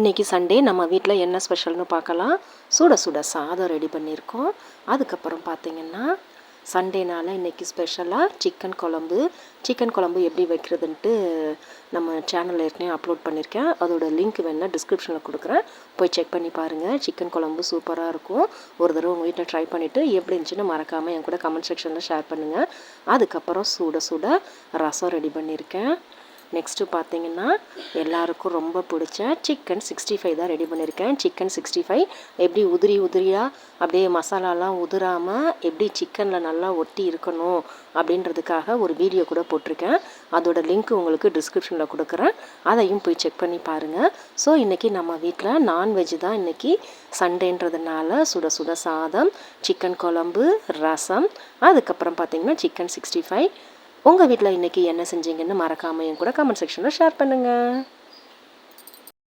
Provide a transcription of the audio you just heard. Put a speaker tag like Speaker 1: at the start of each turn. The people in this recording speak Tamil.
Speaker 1: இன்றைக்கி சண்டே நம்ம வீட்டில் என்ன ஸ்பெஷல்னு பார்க்கலாம். சுட சுட சாதம் ரெடி பண்ணியிருக்கோம். அதுக்கப்புறம் பார்த்திங்கன்னா சண்டேனால் இன்றைக்கி ஸ்பெஷலாக சிக்கன் குழம்பு. சிக்கன் குழம்பு எப்படி வைக்கிறதுன்ட்டு நம்ம சேனலில் ஏற்கனவே அப்லோட் பண்ணியிருக்கேன். அதோட லிங்க் வேணால் டிஸ்கிரிப்ஷனில் கொடுக்குறேன். போய் செக் பண்ணி பாருங்கள் சிக்கன் குழம்பு சூப்பராக இருக்கும். ஒரு தடவை உங்கள் வீட்டில் ட்ரை பண்ணிவிட்டு எப்படி இருந்துச்சுன்னு மறக்காமல் என் கூட கமெண்ட் செக்ஷனில் ஷேர் பண்ணுங்கள் அதுக்கப்புறம் சுட சுட ரசம் ரெடி பண்ணியிருக்கேன். நெக்ஸ்ட்டு பார்த்தீங்கன்னா எல்லாருக்கும் ரொம்ப பிடிச்ச சிக்கன் சிக்ஸ்டி ஃபைவ் தான் ரெடி பண்ணியிருக்கேன் சிக்கன் சிக்ஸ்டி ஃபைவ் எப்படி உதிரி உதிரியாக அப்படியே மசாலாலாம் உதிராமல் எப்படி சிக்கனில் நல்லா ஒட்டி இருக்கணும் அப்படின்றதுக்காக ஒரு வீடியோ கூட போட்டிருக்கேன். அதோட லிங்க் உங்களுக்கு டிஸ்கிரிப்ஷனில் கொடுக்குறேன். அதையும் போய் செக் பண்ணி பாருங்கள் ஸோ இன்றைக்கி நம்ம வீட்டில் நான்வெஜ் தான் இன்றைக்கி சண்டேன்றதுனால சுட சுட சாதம் சிக்கன் குழம்பு ரசம் அதுக்கப்புறம் பார்த்திங்கன்னா சிக்கன் சிக்ஸ்டி ஃபைவ் உங்கள் வீட்டில் இன்றைக்கி என்ன செஞ்சீங்கன்னு மறக்காமல் என் கூட கமெண்ட் செக்ஷனில் ஷேர் பண்ணுங்கள்